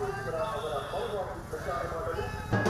குறிப்பிடப்படாத அவர் அப்போது பிரச்சாரமாக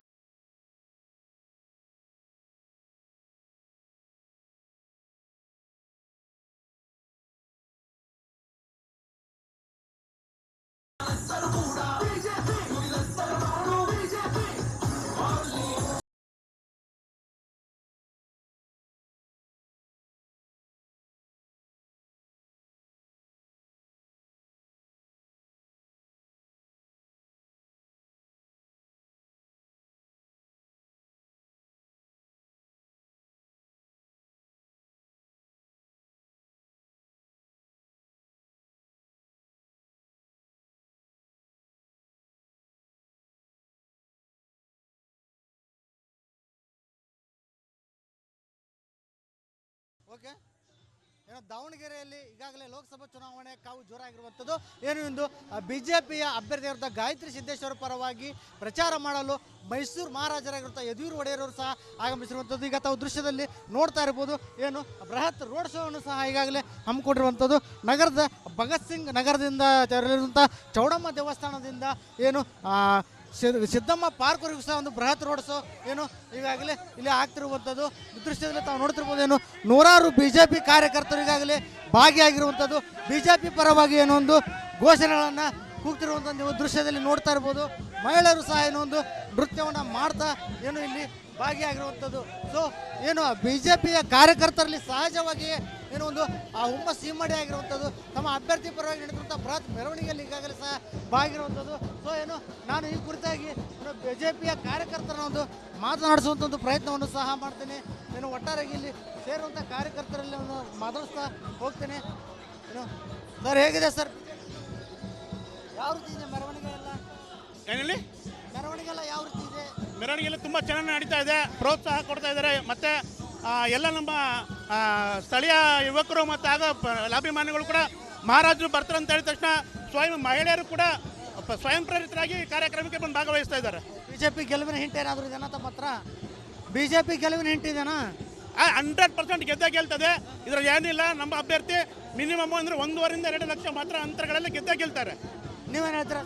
ಓಕೆ? ಏನೋ ದಾವಣಗೆರೆಯಲ್ಲಿ ಈಗಾಗಲೇ ಲೋಕಸಭಾ ಚುನಾವಣೆ ಕಾವು ಜೋರಾಗಿರುವಂಥದ್ದು. ಏನು ಎಂದು ಬಿ ಜೆ ಪಿಯ ಗಾಯತ್ರಿ ಸಿದ್ದೇಶ್ವರ ಪರವಾಗಿ ಪ್ರಚಾರ ಮಾಡಲು ಮೈಸೂರು ಮಹಾರಾಜರಾಗಿರುವಂಥ ಯದಿಯೂರು ಒಡೆಯರವರು ಸಹ ಆಗಮಿಸಿರುವಂಥದ್ದು. ಈಗ ತಾವು ದೃಶ್ಯದಲ್ಲಿ ನೋಡ್ತಾ ಇರ್ಬೋದು. ಏನು, ಬೃಹತ್ ರೋಡ್ ಶೋವನ್ನು ಸಹ ಈಗಾಗಲೇ ಹಮ್ಮಿಕೊಂಡಿರುವಂಥದ್ದು. ನಗರದ ಭಗತ್ ಸಿಂಗ್ ನಗರದಿಂದ ತೆರಳಿರುವಂಥ ಚೌಡಮ್ಮ ದೇವಸ್ಥಾನದಿಂದ ಏನು ಸಿದ್ದಮ್ಮ ಪಾರ್ಕ್ವರೆಗೂ ಸಹ ಒಂದು ಬೃಹತ್ ರೋಡ್ ಶೋ ಏನು ಈಗಾಗಲೇ ಇಲ್ಲಿ ಆಗ್ತಿರುವಂಥದ್ದು. ದೃಶ್ಯದಲ್ಲಿ ತಾವು ನೋಡ್ತಿರ್ಬೋದು ಏನು, ನೂರಾರು ಬಿ ಜೆ ಪಿ ಕಾರ್ಯಕರ್ತರು ಈಗಾಗಲೇ ಭಾಗಿಯಾಗಿರುವಂಥದ್ದು. ಬಿ ಜೆ ಪಿ ಪರವಾಗಿ ಏನೋ ಒಂದು ಘೋಷಣೆಗಳನ್ನು ಕೂಗ್ತಿರುವಂಥ ನೀವು ದೃಶ್ಯದಲ್ಲಿ ನೋಡ್ತಾ ಇರ್ಬೋದು. ಮಹಿಳೆಯರು ಸಹ ಏನೋ ಒಂದು ನೃತ್ಯವನ್ನು ಮಾಡ್ತಾ ಏನು ಇಲ್ಲಿ ಭಾಗಿಯಾಗಿರುವಂಥದ್ದು. ಸೊ ಏನು ಬಿ ಜೆ ಪಿಯ ಕಾರ್ಯಕರ್ತರಲ್ಲಿ ಸಹಜವಾಗಿಯೇ ಏನೋ ಒಂದು ಆ ಹುಮ್ಮಸ್ ಇಮ್ಮಡಿ ಆಗಿರುವಂಥದ್ದು ತಮ್ಮ ಅಭ್ಯರ್ಥಿ ಪರವಾಗಿ ನಡೆದಿರುವಂಥ ಬೃಹತ್ ಮೆರವಣಿಗೆಯಲ್ಲಿ ಈಗಾಗಲೇ ಸಹ ಭಾಗಿರುವಂಥದ್ದು ಸೊ ಏನು ನಾನು ಈ ಕುರಿತಾಗಿ ಬಿ ಜೆ ಪಿಯ ಕಾರ್ಯಕರ್ತರ ಒಂದು ಮಾತನಾಡಿಸುವಂಥ ಒಂದು ಪ್ರಯತ್ನವನ್ನು ಸಹ ಮಾಡ್ತೇನೆ. ಏನು ಒಟ್ಟಾರೆಯಾಗಿ ಇಲ್ಲಿ ಸೇರುವಂಥ ಕಾರ್ಯಕರ್ತರಲ್ಲಿ ಒಂದು ಮಾತಾಡಿಸ್ತಾ ಹೋಗ್ತೇನೆ. ಏನು ಸರ್ ಹೇಗಿದೆ ಸರ್? ಯಾವ ರೀತಿ ಇದೆ ಮೆರವಣಿಗೆ ಎಲ್ಲ ಏನಲ್ಲಿ? ಮೆರವಣಿಗೆ ಎಲ್ಲ ಯಾವ ರೀತಿ ಇದೆ? ಮೆರವಣಿಗೆ ಎಲ್ಲ ತುಂಬ ಚೆನ್ನಾಗಿ ನಡೀತಾ ಇದೆ. ಪ್ರೋತ್ಸಾಹ ಕೊಡ್ತಾ ಇದ್ದಾರೆ. ಮತ್ತು ಎಲ್ಲ ನಮ್ಮ ಸ್ಥಳೀಯ ಯುವಕರು ಮತ್ತು ಆಗ ಲಾಭಿಮಾನಿಗಳು ಕೂಡ ಮಹಾರಾಜರು ಬರ್ತಾರೆ ಅಂತ ಹೇಳಿದ ತಕ್ಷಣ ಸ್ವಯಂ ಮಹಿಳೆಯರು ಕೂಡ ಸ್ವಯಂ ಪ್ರೇರಿತರಾಗಿ ಈ ಕಾರ್ಯಕ್ರಮಕ್ಕೆ ಬಂದು ಭಾಗವಹಿಸ್ತಾ ಇದ್ದಾರೆ. ಬಿ ಜೆ ಪಿ ಗೆಲುವಿನ ಹಿಂಟ್ ಏನಾದರೂ ಇದೆನಾ ತಮ್ಮ ಹತ್ರ? ಬಿ ಜೆ ಪಿ ಗೆಲುವಿನ ಹಿಂಟ್ ಇದೆನಾ ಹಂಡ್ರೆಡ್ ಪರ್ಸೆಂಟ್ ಗೆದ್ದೇ ಗೆಲ್ತದೆ. ಇದ್ರಲ್ಲಿ ಏನಿಲ್ಲ ನಮ್ಮ ಅಭ್ಯರ್ಥಿ ಮಿನಿಮಮ್ ಅಂದರೆ ಒಂದೂವರೆಯಿಂದ ಎರಡು ಲಕ್ಷ ಮಾತ್ರ ಅಂತರಗಳಲ್ಲಿ ಗೆದ್ದೇ ಗೆಲ್ತಾರೆ. ನೀವೇನು ಹೇಳ್ತೀರಾ?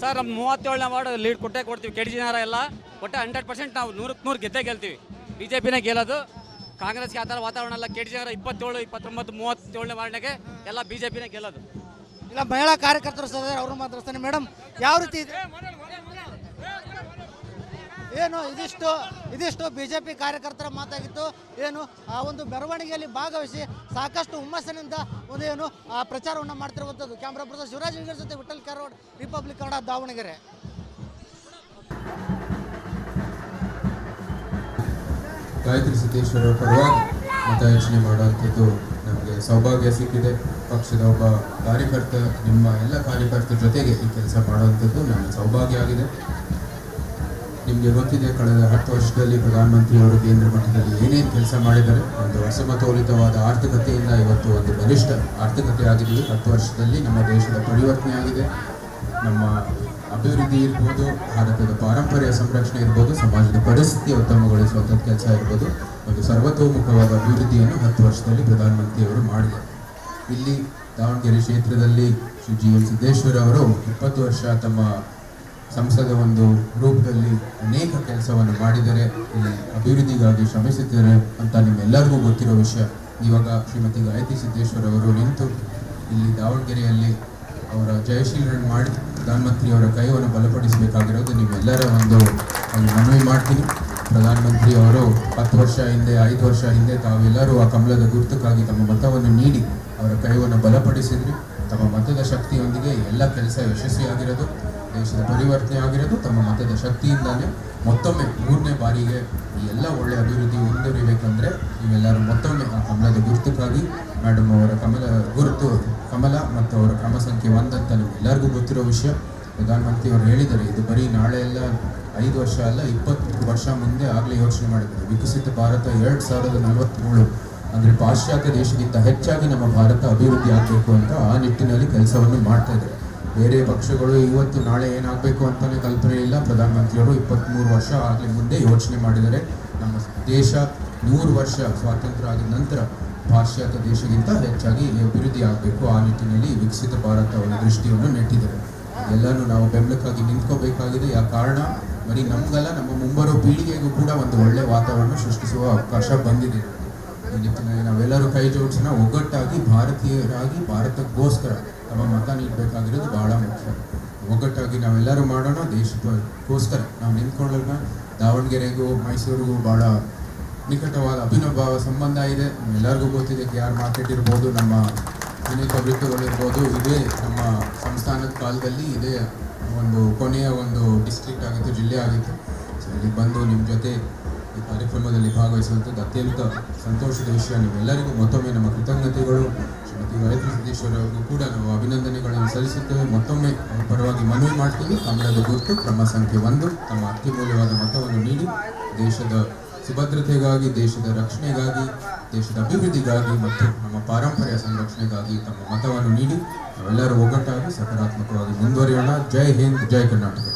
ಸರ್ ನಮ್ಮ ಮೂವತ್ತೇಳನೇ ವಾರ್ಡ್ ಲೀಡ್ ಕೊಟ್ಟೇ ಕೊಡ್ತೀವಿ. ಕೆಡಿಜಿನಾರ ಡಿ ಎಲ್ಲ. ಒಟ್ಟು ಹಂಡ್ರೆಡ್ ಪರ್ಸೆಂಟ್ ನಾವು ನೂರಕ್ಕೆ ನೂರು ಗೆದ್ದೇ ಗೆಲ್ತೀವಿ. ಬಿ ಜೆ ಪಿನೇ ಗೆಲ್ಲೋದು. ಕಾಂಗ್ರೆಸ್ಗೆ ಆ ಥರ ವಾತಾವರಣ ಎಲ್ಲ ಕೆ ಜನರ ಇಪ್ಪತ್ತೇಳು, ಇಪ್ಪತ್ತೊಂಬತ್ತು, ಮೂವತ್ತೇಳನೇ ವಾರ್ಡ್ನಾಗೆ ಎಲ್ಲ ಬಿ ಜೆ ಪಿನೇ ಗೆಲ್ಲೋದು. ಇಲ್ಲ, ಮಹಿಳಾ ಕಾರ್ಯಕರ್ತರು ಸದಸ್ಯರು ಅವರು ಮಾತಾಡ್ತಾನೆ ಮೇಡಮ್, ಯಾವ ರೀತಿ ಇದೆ? ಏನು, ಇದಿಷ್ಟು ಇದಿಷ್ಟು ಬಿ ಜೆ ಪಿ ಕಾರ್ಯಕರ್ತರ ಮಾತಾಗಿತ್ತು. ಏನು, ಆ ಒಂದು ಮೆರವಣಿಗೆಯಲ್ಲಿ ಭಾಗವಹಿಸಿ ಸಾಕಷ್ಟು ಹುಮ್ಮಸ್ಸಿನಿಂದ ಒಂದು ಏನು ಪ್ರಚಾರವನ್ನು ಮಾಡ್ತಿರುವಂಥದ್ದು. ಕ್ಯಾಮ್ರಾ ಪರ್ಸನ್ ಶಿವರಾಜ್ ಜೊತೆ ವಿಠಲ್ ಕೆರೋಡ್ ರಿಪಬ್ಲಿಕ್ ಕನ್ನಡ ದಾವಣಗೆರೆ. ಗಾಯತ್ರಿ ಸಿದ್ದೇಶ್ವರ ಪರವಾಗಿ ಮತಯಾಚನೆ ಮಾಡುವಂಥದ್ದು ನಮಗೆ ಸೌಭಾಗ್ಯ ಸಿಕ್ಕಿದೆ. ಪಕ್ಷದ ಒಬ್ಬ ಕಾರ್ಯಕರ್ತ, ನಿಮ್ಮ ಎಲ್ಲ ಕಾರ್ಯಕರ್ತರ ಜೊತೆಗೆ ಈ ಕೆಲಸ ಮಾಡುವಂಥದ್ದು ನನ್ನ ಸೌಭಾಗ್ಯ ಆಗಿದೆ. ನಿಮಗೆ ಗೊತ್ತಿದೆ, ಕಳೆದ ಹತ್ತು ವರ್ಷದಲ್ಲಿ ಪ್ರಧಾನಮಂತ್ರಿಯವರು ಕೇಂದ್ರ ಮಟ್ಟದಲ್ಲಿ ಏನೇನು ಕೆಲಸ ಮಾಡಿದ್ದಾರೆ ಒಂದು ಅಸಮತೋಲಿತವಾದ ಆರ್ಥಿಕತೆಯಿಂದ ಇವತ್ತು ಒಂದು ಬಲಿಷ್ಠ ಆರ್ಥಿಕತೆ ಆಗಿದ್ದೀವಿ ಹತ್ತು ವರ್ಷದಲ್ಲಿ ನಮ್ಮ ದೇಶದ ಪರಿವರ್ತನೆ ಆಗಿದೆ. ನಮ್ಮ ಅಭಿವೃದ್ಧಿ ಇರ್ಬೋದು, ಭಾರತದ ಪಾರಂಪರ್ಯ ಸಂರಕ್ಷಣೆ ಇರ್ಬೋದು, ಸಮಾಜದ ಪರಿಸ್ಥಿತಿ ಉತ್ತಮಗೊಳಿಸುವಂಥ ಕೆಲಸ ಇರ್ಬೋದು, ಒಂದು ಸರ್ವತೋಮುಖವಾದ ಅಭಿವೃದ್ಧಿಯನ್ನು ಹತ್ತು ವರ್ಷದಲ್ಲಿ ಪ್ರಧಾನಮಂತ್ರಿಯವರು ಮಾಡಿದ್ದಾರೆ ಇಲ್ಲಿ ದಾವಣಗೆರೆ ಕ್ಷೇತ್ರದಲ್ಲಿ ಶ್ರೀ ಜಿ ಎಲ್ ಸಿದ್ದೇಶ್ವರ ಅವರು ಇಪ್ಪತ್ತು ವರ್ಷ ತಮ್ಮ ಸಂಸದ ಒಂದು ರೂಪದಲ್ಲಿ ಅನೇಕ ಕೆಲಸವನ್ನು ಮಾಡಿದರೆ, ಇಲ್ಲಿ ಅಭಿವೃದ್ಧಿಗಾಗಿ ಶ್ರಮಿಸಿದ್ದಾರೆ ಅಂತ ನಿಮ್ಮೆಲ್ಲರಿಗೂ ಗೊತ್ತಿರೋ ವಿಷಯ. ಇವಾಗ ಶ್ರೀಮತಿ ಗಾಯತ್ರಿ ಸಿದ್ದೇಶ್ವರ ಅವರು ನಿಂತು ಇಲ್ಲಿ ದಾವಣಗೆರೆಯಲ್ಲಿ ಅವರ ಜಯಶೀಲರನ್ನು ಮಾಡಿ ಪ್ರಧಾನಮಂತ್ರಿ ಅವರ ಕೈವನ್ನು ಬಲಪಡಿಸಬೇಕಾಗಿರೋದು ನೀವೆಲ್ಲರ ಒಂದು ಒಂದು ಮನವಿ ಮಾಡ್ತೀನಿ. ಪ್ರಧಾನಮಂತ್ರಿ ಅವರು ಹತ್ತು ವರ್ಷ ಹಿಂದೆ, ಐದು ವರ್ಷ ಹಿಂದೆ ತಾವೆಲ್ಲರೂ ಆ ಕಮಲದ ಗುರುತಕ್ಕಾಗಿ ತಮ್ಮ ಮತವನ್ನು ನೀಡಿ ಅವರ ಕೈವನ್ನು ಬಲಪಡಿಸಿದ್ರಿ. ತಮ್ಮ ಮತದ ಶಕ್ತಿಯೊಂದಿಗೆ ಎಲ್ಲ ಕೆಲಸ ಯಶಸ್ವಿಯಾಗಿರೋದು. ದೇಶದ ಪರಿವರ್ತನೆ ಆಗಿರೋದು ತಮ್ಮ ಮತದ ಶಕ್ತಿಯಿಂದಾನೇ. ಮತ್ತೊಮ್ಮೆ ಮೂರನೇ ಬಾರಿಗೆ ಈ ಎಲ್ಲ ಒಳ್ಳೆ ಅಭಿವೃದ್ಧಿ ಮುಂದುವರಿಬೇಕಂದ್ರೆ ನೀವೆಲ್ಲರೂ ಮತ್ತೊಮ್ಮೆ ಆ ಕಮಲದ ಗುರುತಕ್ಕಾಗಿ ಮೇಡಮ್ ಅವರ ಕಮಲ ಗುರುತು, ಕಮಲ ಮತ್ತು ಅವರ ಕ್ರಮ ಸಂಖ್ಯೆ ಒಂದಂತ ಎಲ್ಲರಿಗೂ ಗೊತ್ತಿರೋ ವಿಷಯ. ಪ್ರಧಾನಮಂತ್ರಿ ಅವರು ಹೇಳಿದ್ದಾರೆ, ಇದು ಬರೀ ನಾಳೆ ಎಲ್ಲ ಐದು ವರ್ಷ ಅಲ್ಲ ಇಪ್ಪತ್ತು ವರ್ಷ ಮುಂದೆ ಆಗಲೇ ಯೋಚನೆ ಮಾಡಿದ್ದಾರೆ. ವಿಕಸಿತ ಭಾರತ ಎರಡು ಸಾವಿರದ ನಲವತ್ತ್ಮೂರು ಅಂದರೆ ಪಾಶ್ಚಾತ್ಯ ದೇಶಕ್ಕಿಂತ ಹೆಚ್ಚಾಗಿ ನಮ್ಮ ಭಾರತ ಅಭಿವೃದ್ಧಿ ಆಗಬೇಕು ಅಂತ ಆ ನಿಟ್ಟಿನಲ್ಲಿ ಕೆಲಸವನ್ನು ಮಾಡ್ತಾ ಇದ್ದಾರೆ. ಬೇರೆ ಪಕ್ಷಗಳು ಇವತ್ತು ನಾಳೆ ಏನಾಗಬೇಕು ಅಂತಲೇ ಕಲ್ಪನೆ ಇಲ್ಲ. ಪ್ರಧಾನಮಂತ್ರಿಯವರು ಇಪ್ಪತ್ತ್ಮೂರು ವರ್ಷ ಆಗಲಿ ಮುಂದೆ ಯೋಚನೆ ಮಾಡಿದ್ದಾರೆ ನಮ್ಮ ದೇಶ ನೂರು ವರ್ಷ ಸ್ವಾತಂತ್ರ್ಯ ಆದ ನಂತರ ಪಾಶ್ಚಾತ್ಯ ದೇಶಗಿಂತ ಹೆಚ್ಚಾಗಿ ಅಭಿವೃದ್ಧಿ ಆಗಬೇಕು. ಆ ನಿಟ್ಟಿನಲ್ಲಿ ವಿಕಸಿತ ಭಾರತ ಒಂದು ದೃಷ್ಟಿಯನ್ನು ನೆಟ್ಟಿದ್ದಾರೆ. ಎಲ್ಲನೂ ನಾವು ಬೆಂಬಲಕ್ಕಾಗಿ ನಿಂತ್ಕೋಬೇಕಾಗಿದೆ. ಆ ಕಾರಣ? ಬರೀ ನಮಗಲ್ಲ, ನಮ್ಮ ಮುಂಬರೋ ಪೀಳಿಗೆಗೂ ಕೂಡ ಒಂದು ಒಳ್ಳೆಯ ವಾತಾವರಣ ಸೃಷ್ಟಿಸುವ ಅವಕಾಶ ಬಂದಿದೆ. ಈ ನಿಟ್ಟಿನಲ್ಲಿ ನಾವೆಲ್ಲರೂ ಕೈ ಜೋಡಿಸೋಣ ಒಗ್ಗಟ್ಟಾಗಿ ಭಾರತೀಯರಾಗಿ ಭಾರತಕ್ಕೋಸ್ಕರ ನಮ್ಮ ಮತ ನೀಡಬೇಕಾಗಿರೋದು ಬಹಳ ಮುಖ್ಯ. ಒಗ್ಗಟ್ಟಾಗಿ ನಾವೆಲ್ಲರೂ ಮಾಡೋಣ, ದೇಶಕ್ಕೋಸ್ಕರ ನಾವು ನಿಂತ್ಕೊಳ್ಳೋಣ. ದಾವಣಗೆರೆಗೂ, ಮೈಸೂರಿಗೂ ಬಹಳ ನಿಕಟವಾದ ಅಭಿನವ ಸಂಬಂಧ ಇದೆ. ಎಲ್ಲರಿಗೂ ಗೊತ್ತಿದೆ ಕೆ ಆರ್ ಮಾರ್ಕೆಟ್ ಇರ್ಬೋದು, ನಮ್ಮ ಅನೇಕ ವೃತ್ತಗಳಿರ್ಬೋದು ಇದೇ ನಮ್ಮ ಸಂಸ್ಥಾನದ ಕಾಲದಲ್ಲಿ ಇದೇ ಒಂದು ಕೊನೆಯ ಒಂದು ಡಿಸ್ಟ್ರಿಕ್ಟ್ ಆಗಿತ್ತು, ಜಿಲ್ಲೆ ಆಗಿತ್ತು. ಸೊ ಇಲ್ಲಿಗೆ ಬಂದು ನಿಮ್ಮ ಜೊತೆ ಈ ಕಾರ್ಯಕ್ರಮದಲ್ಲಿ ಭಾಗವಹಿಸುವಂಥದ್ದು ಅತ್ಯಂತ ಸಂತೋಷದ ವಿಷಯ. ನೀವೆಲ್ಲರಿಗೂ ಮತ್ತೊಮ್ಮೆ ನಮ್ಮ ಕೃತಜ್ಞತೆಗಳು. ಗಾಯತ್ರಿ ಸಿದ್ದೇಶ್ವರ ಅವರಿಗೂ ಕೂಡ ನಾವು ಅಭಿನಂದನೆಗಳನ್ನು ಸಲ್ಲಿಸುತ್ತೇವೆ. ಮತ್ತೊಮ್ಮೆ ಪರವಾಗಿ ಮನವಿ ಮಾಡ್ತೀವಿ ಕನ್ನಡದ ಗುರುತು, ಕ್ರಮ ಸಂಖ್ಯೆ ಒಂದು, ತಮ್ಮ ಅತ್ಯಮೂಲ್ಯವಾದ ಮತವನ್ನು ನೀಡಿ, ದೇಶದ ಸುಭದ್ರತೆಗಾಗಿ, ದೇಶದ ರಕ್ಷಣೆಗಾಗಿ, ದೇಶದ ಅಭಿವೃದ್ಧಿಗಾಗಿ ಮತ್ತು ನಮ್ಮ ಪಾರಂಪರ್ಯ ಸಂರಕ್ಷಣೆಗಾಗಿ ತಮ್ಮ ಮತವನ್ನು ನೀಡಿ, ನಾವೆಲ್ಲರೂ ಒಗ್ಗಟ್ಟಾಗಿ ಸಕಾರಾತ್ಮಕವಾಗಿ ಮುಂದುವರಿಯೋಣ. ಜೈ ಹಿಂದ್, ಜೈ ಕರ್ನಾಟಕ.